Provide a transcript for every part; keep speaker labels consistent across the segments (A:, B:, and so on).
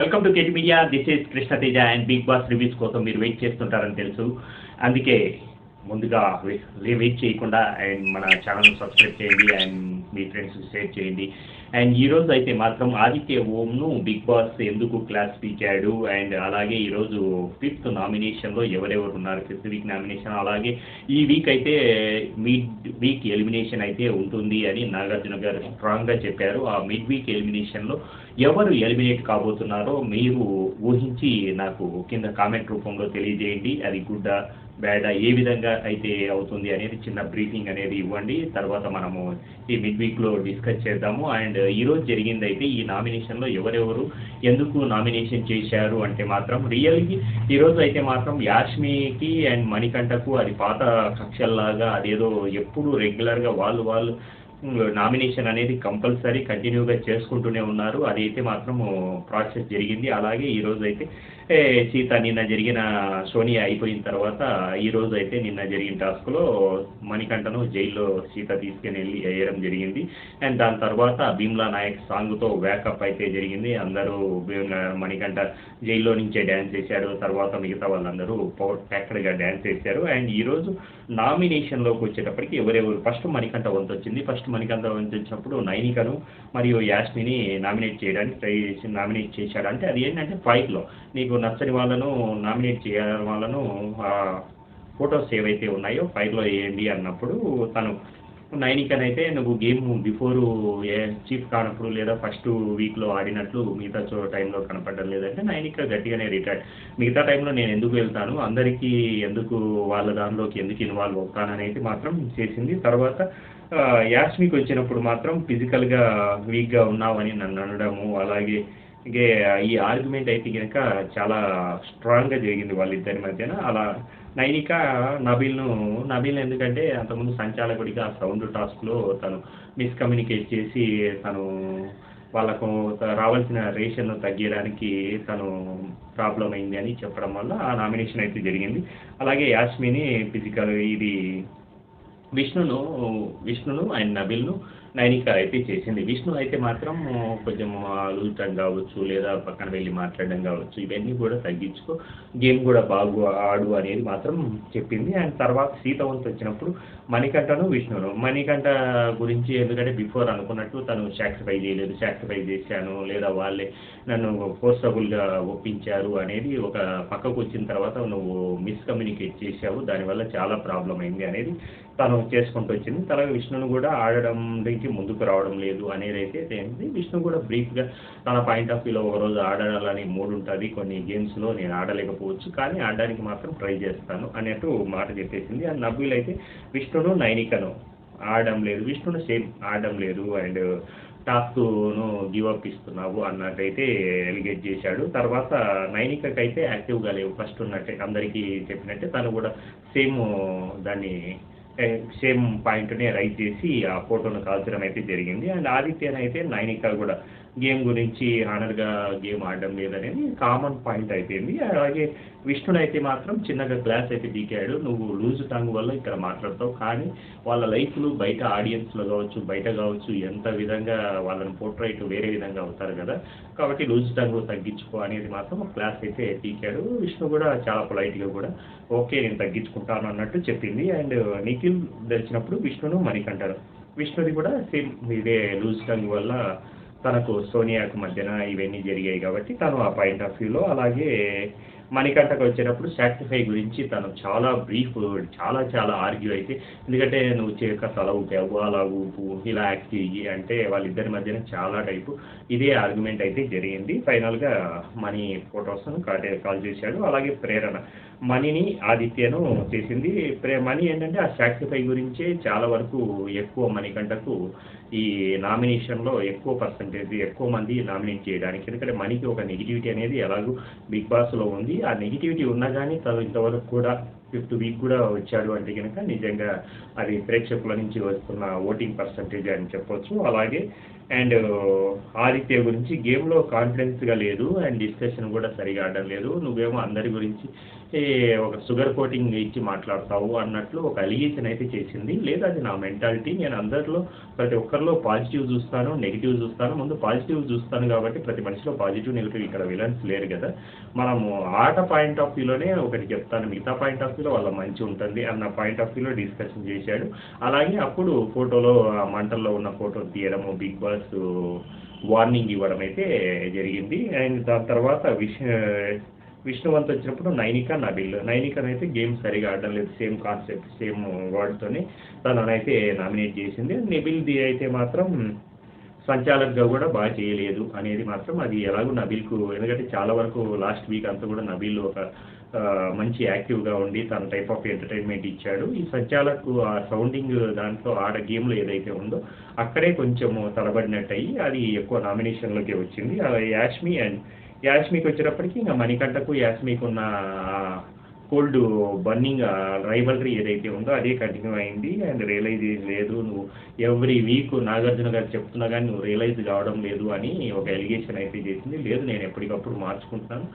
A: Welcome to KT media this is Krishna Teja and Bigg Boss reviews కోసం మీరు wait చేస్తుంటారని తెలుసు. అందుకే ముందుగా వెయిట్ చేయకుండా అండ్ మన ఛానల్ సబ్స్క్రైబ్ చేయండి అండ్ మీ ఫ్రెండ్స్ షేర్ చేయండి. అండ్ ఈ రోజు అయితే మాత్రం ఆదిత్య ఓంను బిగ్ బాస్ ఎందుకు క్లాస్ పీకాడు అండ్ అలాగే ఈరోజు ఫిఫ్త్ నామినేషన్లో ఎవరెవరు ఉన్నారు? ఫిఫ్త్ వీక్ నామినేషన్ అలాగే ఈ వీక్ అయితే మిడ్ వీక్ ఎలిమినేషన్ అయితే ఉంటుంది అని నాగార్జున గారు స్ట్రాంగ్గా చెప్పారు. ఆ మిడ్ వీక్ ఎలిమినేషన్లో ఎవరు ఎలిమినేట్ కాబోతున్నారో మీరు ఊహించి నాకు కింద కామెంట్ రూపంలో తెలియజేయండి. అది గుడ్డ బ్యాడ్ ఏ విధంగా అయితే అవుతుంది అనేది చిన్న బ్రీఫింగ్ అనేది ఇవ్వండి. తర్వాత మనము ఈ మిడ్ వీక్లో డిస్కస్ చేద్దాము. అండ్ ఈరోజు జరిగింది అయితే ఈ నామినేషన్లో ఎవరెవరు ఎందుకు నామినేషన్ చేశారు అంటే మాత్రం రియల్కి ఈరోజు అయితే మాత్రం యాష్మికి అండ్ మణికంఠకు అది పాత కక్షల్లాగా అదేదో ఎప్పుడు రెగ్యులర్గా వాళ్ళు వాళ్ళు నామినేషన్ అనేది కంపల్సరీ కంటిన్యూగా చేసుకుంటూనే ఉన్నారు. అదైతే మాత్రం ప్రాసెస్ జరిగింది. అలాగే ఈరోజు అయితే ఏ, సీత నిన్న జరిగిన సోనియా అయిపోయిన తర్వాత ఈరోజు అయితే నిన్న జరిగిన టాస్క్లో మణికంఠను జైల్లో సీత తీసుకుని వెళ్ళి వేయడం జరిగింది. అండ్ దాని తర్వాత భీమ్లా నాయక్ సాంగ్తో వ్యాకప్ అయితే జరిగింది. అందరూ మణికంఠ జైల్లో నుంచే డ్యాన్స్ చేశారు తర్వాత మిగతా వాళ్ళందరూ పవర్ ప్యాక్డ్గా డ్యాన్స్ చేశారు అండ్ ఈరోజు నామినేషన్లోకి వచ్చేటప్పటికి ఎవరెవరు ఫస్ట్ మణికంఠ వంతు వచ్చింది. ఫస్ట్ మణికంఠ వంతు వచ్చినప్పుడు నైనికను మరియు యాస్మిని నామినేట్ చేయడానికి ట్రై చేసి నామినేట్ చేశాడు అంటే అది ఏంటంటే ఫైట్లో నీకు నచ్చని వాళ్ళను నామినేట్ చేయాలని వాళ్ళను ఫొటోస్ ఏవైతే ఉన్నాయో ఫైల్లో వేయండి అన్నప్పుడు తను నైనికన్ అయితే నువ్వు గేమ్ బిఫోర్ ఏ చీఫ్ కానప్పుడు లేదా ఫస్ట్ వీక్లో ఆడినట్లు మిగతా చో టైంలో కనపడడం లేదంటే నైనిక గట్టిగానే రిటైర్డ్ మిగతా టైంలో నేను ఎందుకు వెళ్తాను? అందరికీ ఎందుకు వాళ్ళ దానిలోకి ఎందుకు ఇన్వాల్వ్ అవుతానని అయితే మాత్రం చేసింది. తర్వాత యాష్మికి వచ్చినప్పుడు మాత్రం ఫిజికల్గా వీక్గా ఉన్నావని నన్ను అనడము అలాగే ఇంకే ఈ ఆర్గ్యుమెంట్ అయితే కనుక చాలా స్ట్రాంగ్గా జరిగింది వాళ్ళిద్దరి మధ్యన. అలా నైనిక నబీల్ను నబీల్ ఎందుకంటే అంతకుముందు సంచాలకుడిగా సౌండ్ టాస్క్లో తను మిస్కమ్యూనికేట్ చేసి తను వాళ్ళకు రావాల్సిన రేషన్ తగ్గించడానికి తను ప్రాబ్లం అయింది అని చెప్పడం వల్ల ఆ నామినేషన్ అయితే జరిగింది. అలాగే యాస్మిని ఫిజికల్ ఇది విష్ణును విష్ణును అండ్ నబిల్ను నైనిక అయితే చేసింది. విష్ణు అయితే మాత్రం కొంచెం అలుగుటం కావచ్చు లేదా పక్కన వెళ్ళి మాట్లాడడం కావచ్చు ఇవన్నీ కూడా తగ్గించుకో గేమ్ కూడా బాగు ఆడు అనేది మాత్రం చెప్పింది. అండ్ తర్వాత సీత వంతు వచ్చినప్పుడు మణికంఠను విష్ణును. మణికంఠ గురించి ఎందుకంటే బిఫోర్ అనుకున్నట్టు తను సాక్రిఫై చేయలేదు. సాక్రిఫై చేశాను లేదా వాళ్ళే నన్ను ఫోర్సబుల్గా ఒప్పించారు అనేది ఒక పక్కకు వచ్చిన తర్వాత నువ్వు మిస్కమ్యూనికేట్ చేశావు. దానివల్ల చాలా ప్రాబ్లం అయింది అనేది తను చేసుకుంటూ వచ్చింది. తర్వాత విష్ణును కూడా ఆడడం నుంచి ముందుకు రావడం లేదు అనేది అయితే ఏంటి విష్ణు కూడా బ్రీఫ్గా తన పాయింట్ ఆఫ్ వ్యూలో ఒకరోజు ఆడాలని మూడు ఉంటుంది. కొన్ని గేమ్స్లో నేను ఆడలేకపోవచ్చు కానీ ఆడడానికి మాత్రం ట్రై చేస్తాను అన్నట్టు మాట చెప్పేసింది. అండ్ నవ్వులు అయితే విష్ణును నైనికను ఆడడం లేదు. విష్ణును సేమ్ ఆడడం లేదు. అండ్ టాస్క్ను గివప్ ఇస్తున్నావు అన్నట్టయితే ఎలిగేట్ చేశాడు. తర్వాత నైనికకైతే యాక్టివ్గా లేవు. ఫస్ట్ ఉన్నట్టే అందరికీ చెప్పినట్టే తను కూడా సేమ్ దాన్ని సేమ్ పాయింట్నే రైట్ చేసి ఆ ఫోటోను కాల్చడం అయితే జరిగింది. అండ్ ఆదిత్యన్ అయితే నైనిక కూడా గేమ్ గురించి హానర్గా గేమ్ ఆడడం లేదనేది కామన్ పాయింట్ అయిపోయింది. అలాగే విష్ణుడు అయితే మాత్రం చిన్నగా క్లాస్ అయితే దిగాడు. నువ్వు లూజ్ టంగ్ వల్ల ఇక్కడ మాట్లాడతావు. కానీ వాళ్ళ లైఫ్లు బయట ఆడియన్స్లో కావచ్చు బయట కావచ్చు ఎంత విధంగా వాళ్ళని పోర్ట్రైట్ వేరే విధంగా అవుతారు కదా. కాబట్టి లూజ్ టంగ్ తగ్గించుకో అనేది మాత్రం క్లాస్ అయితే పీకాడు విష్ణు కూడా చాలా పొలైట్గా కూడా ఓకే నేను తగ్గించుకుంటాను అన్నట్టు చెప్పింది. అండ్ నిఖిల్ తెలిసినప్పుడు విష్ణును మణికంటారు విష్ణుది కూడా సేమ్ ఇదే లూజ్ టంగ్ వల్ల తనకు సోనియాకు మధ్యన ఇవన్నీ జరిగాయి కాబట్టి తను ఆ పాయింట్ ఆఫ్ వ్యూలో అలాగే మణికంఠకు వచ్చేటప్పుడు సాక్రిఫై గురించి తను చాలా బ్రీఫ్ చాలా చాలా ఆర్గ్యూ అయితే ఎందుకంటే నువ్వు చేక తల ఊపావు అలా ఊపు ఇలా యాక్ట్ చెయ్యి అంటే వాళ్ళిద్దరి మధ్యన చాలా టైపు ఇదే ఆర్గ్యుమెంట్ అయితే జరిగింది. ఫైనల్గా మనీ ఫొటోస్ను కాటే కాల్ చేశాడు. అలాగే ప్రేరణ. మనీని ఆదిత్యను చేసింది. ప్రే మనీ ఏంటంటే ఆ సాక్రిఫై గురించే చాలా వరకు ఎక్కువ మణికంటకు ఈ నామినేషన్లో ఎక్కువ పర్సంటేజ్ ఎక్కువ మంది నామినేట్ చేయడానికి. ఎందుకంటే మణికి ఒక నెగిటివిటీ అనేది ఎలాగో బిగ్ బాస్లో ఉంది. ఆ నెగిటివిటీ ఉన్నా కానీ తను ఇంతవరకు కూడా ఫిఫ్త్ వీక్ కూడా వచ్చాడు అంటే కనుక నిజంగా అది ప్రేక్షకుల నుంచి వస్తున్న ఓటింగ్ పర్సంటేజ్ అని చెప్పొచ్చు. అలాగే అండ్ ఆదిత్య గురించి గేమ్లో కాన్ఫిడెన్స్గా లేదు అండ్ డిస్కషన్ కూడా సరిగా ఆడడం లేదు. నువ్వేమో అందరి గురించి ఒక షుగర్ కోటింగ్ ఇచ్చి మాట్లాడతావు అన్నట్లు ఒక అలిగేషన్ అయితే చేసింది. లేదు అది నా మెంటాలిటీ. నేను అందరిలో ప్రతి ఒక్కరిలో పాజిటివ్ చూస్తాను నెగిటివ్ చూస్తాను. ముందు పాజిటివ్ చూస్తాను కాబట్టి ప్రతి మనిషిలో పాజిటివ్ నెగిటివ్ ఇక్కడ విలన్స్ లేరు కదా. మనము ఆట పాయింట్ ఆఫ్ వ్యూలోనే ఒకటి చెప్తాను. మిగతా పాయింట్ ఆఫ్ వ్యూలో వాళ్ళ మంచి ఉంటుంది అన్న పాయింట్ ఆఫ్ వ్యూలో డిస్కషన్ చేశాడు. అలాగే అప్పుడు ఫోటోలో ఆ మంటల్లో ఉన్న ఫోటో తీయడము బిగ్ బాస్ వార్నింగ్ ఇవ్వడం అయితే జరిగింది. అండ్ దాని తర్వాత విష్ విష్ణువంత్ వచ్చినప్పుడు నైనిక నబిల్ నైనికనైతే గేమ్ సరిగా ఆడడం లేదు. సేమ్ కాన్సెప్ట్ సేమ్ వర్డ్తోనే తననైతే నామినేట్ చేసింది. నిబిల్ది అయితే మాత్రం సంచాలక్గా కూడా బాగా చేయలేదు అనేది మాత్రం అది ఎలాగో నబీల్కు ఎందుకంటే చాలా వరకు లాస్ట్ వీక్ అంతా కూడా నబీల్ ఒక మంచి యాక్టివ్గా ఉండి తన టైప్ ఆఫ్ ఎంటర్టైన్మెంట్ ఇచ్చాడు. ఈ సంచాలక్ ఆ సౌండింగ్ దాంట్లో ఆడ గేమ్లో ఏదైతే ఉందో అక్కడే కొంచెం తడబడినట్టు అయ్యి అది ఎక్కువ నామినేషన్లోకి వచ్చింది. యాష్మి అండ్ యాష్మికి వచ్చేటప్పటికి ఇంకా మణికంటకు యాష్మికి ఉన్న కోల్డ్ బర్నింగ్ రైవలరీ ఏదైతే ఉందో అదే కంటిన్యూ అయింది. అండ్ రియలైజ్ లేదు. నువ్వు ఎవ్రీ వీక్ నాగార్జున గారు చెప్తున్నా కానీ నువ్వు రియలైజ్ కావడం లేదు అని ఒక ఎలిగేషన్ అయితే చేసింది. లేదు నేను ఎప్పటికప్పుడు మార్చుకుంటున్నాను.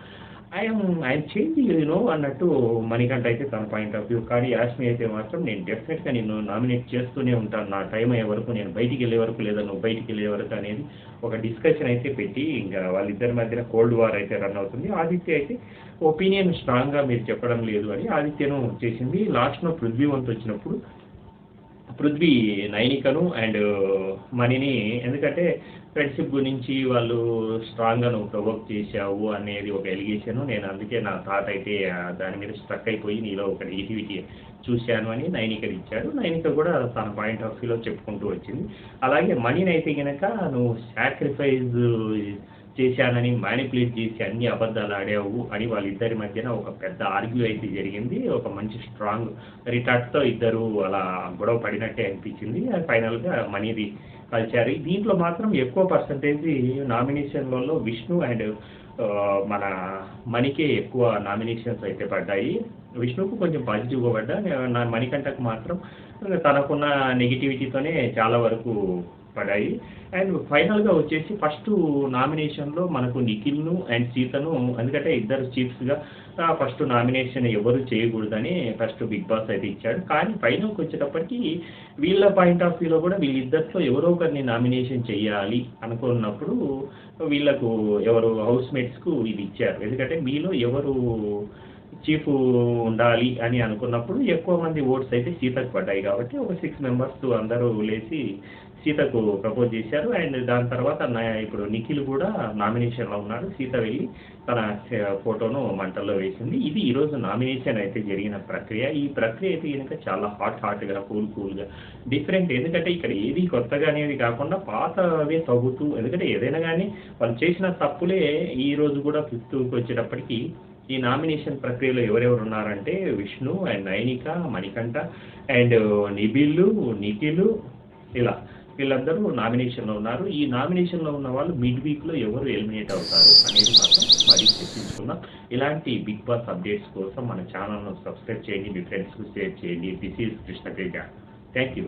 A: I'm I'm change you know అన్నట్టు మణికంఠ అయితే తన పాయింట్ ఆఫ్ వ్యూ. కానీ యాష్మి అయితే మాత్రం నేను డెఫినెట్గా నేను నామినేట్ చేస్తూనే ఉంటాను. నా టైం అయ్యే వరకు నేను బయటికి వెళ్ళే వరకు లేదా నువ్వు బయటికి వెళ్ళే వరకు అనేది ఒక డిస్కషన్ అయితే పెట్టి ఇంకా వాళ్ళిద్దరి మధ్యన కోల్డ్ వార్ అయితే రన్ అవుతుంది. ఆదిత్య అయితే ఒపీనియన్ స్ట్రాంగ్గా మీరు చెప్పడం లేదు అని ఆదిత్యను చేసింది. లాస్ట్లో పృథ్వీవంత్ వచ్చినప్పుడు పృథ్వీ నైనికను అండ్ మనీని ఎందుకంటే ఫ్రెండ్షిప్ గురించి వాళ్ళు స్ట్రాంగ్గా నువ్వు ప్రొవోక్ చేశావు అనేది ఒక ఎలిగేషన్ నేను అందుకే నా థాట్ అయితే దాని మీద స్ట్రక్ అయిపోయి నీలో ఒక నెగిటివిటీ చూశాను అని నైనిక ఇచ్చాడు నైనిక కూడా తన పాయింట్ ఆఫ్ వ్యూలో చెప్పుకుంటూ వచ్చింది. అలాగే మనీని అయితే కనుక నువ్వు సాక్రిఫైజ్ చేశానని మ్యానిపులేట్ చేసి అన్ని అబద్ధాలు ఆడావు అని వాళ్ళిద్దరి మధ్యన ఒక పెద్ద ఆర్గ్యూ అయితే జరిగింది. ఒక మంచి స్ట్రాంగ్ రిటార్ట్తో ఇద్దరు అలా గొడవ పడినట్టే అనిపించింది. ఫైనల్గా మనీది కలిశారు దీంట్లో మాత్రం ఎక్కువ పర్సంటేజ్ నామినేషన్లలో విష్ణు అండ్ మన మణికే ఎక్కువ నామినేషన్స్ అయితే పడ్డాయి. విష్ణుకు కొంచెం పాజిటివ్గా పడ్డా. నా మణికంఠకు మాత్రం తనకున్న నెగిటివిటీతోనే చాలా వరకు పడాయి. అండ్ ఫైనల్గా వచ్చేసి ఫస్ట్ నామినేషన్లో మనకు నిఖిల్ను అండ్ సీతను ఎందుకంటే ఇద్దరు చీఫ్స్గా ఫస్ట్ నామినేషన్ ఎవరు చేయకూడదని ఫస్ట్ బిగ్ బాస్ అయితే ఇచ్చాడు. కానీ ఫైనల్కి వచ్చేటప్పటికి వీళ్ళ పాయింట్ ఆఫ్ వ్యూలో కూడా వీళ్ళిద్దరితో ఎవరో ఒకరిని నామినేషన్ చేయాలి అనుకున్నప్పుడు వీళ్ళకు ఎవరు హౌస్ మేట్స్కు ఇది ఇచ్చారు. ఎందుకంటే మీలో ఎవరు చీఫ్ ఉండాలి అని అనుకున్నప్పుడు ఎక్కువ మంది ఓట్స్ అయితే సీతకు పడ్డాయి కాబట్టి ఒక సిక్స్ మెంబర్స్ అందరూ లేచి సీతకు ప్రపోజ్ చేశారు. అండ్ దాని తర్వాత ఇప్పుడు నిఖిల్ కూడా నామినేషన్లో ఉన్నాడు. సీత వెళ్ళి తన ఫోటోను మంటల్లో వేసింది. ఇది ఈరోజు నామినేషన్ అయితే జరిగిన ప్రక్రియ. ఈ ప్రక్రియ అయితే కనుక చాలా హాట్ హాట్గా కూల్ కూల్గా డిఫరెంట్ ఎందుకంటే ఇక్కడ ఏది కొత్తగా అనేది కాకుండా పాతవే తగ్గుతూ ఎందుకంటే ఏదైనా కానీ వాళ్ళు చేసిన తప్పులే ఈ రోజు కూడా ఫిఫ్త్కి వచ్చేటప్పటికి ఈ నామినేషన్ ప్రక్రియలో ఎవరెవరు ఉన్నారంటే విష్ణు అండ్ నైనిక మణికంఠ అండ్ నిబిల్లు నిఖిలు ఇలా వీళ్ళందరూ నామినేషన్లో ఉన్నారు. ఈ నామినేషన్లో ఉన్న వాళ్ళు మిడ్ వీక్లో ఎవరు ఎలిమినేట్ అవుతారు అనేది మాత్రం మరి చర్చించుకుందాం. ఇలాంటి బిగ్ బాస్ అప్డేట్స్ కోసం మన ఛానల్ను సబ్స్క్రైబ్ చేయండి మీ ఫ్రెండ్స్కి షేర్ చేయండి. This is Krishnateja. Thank you.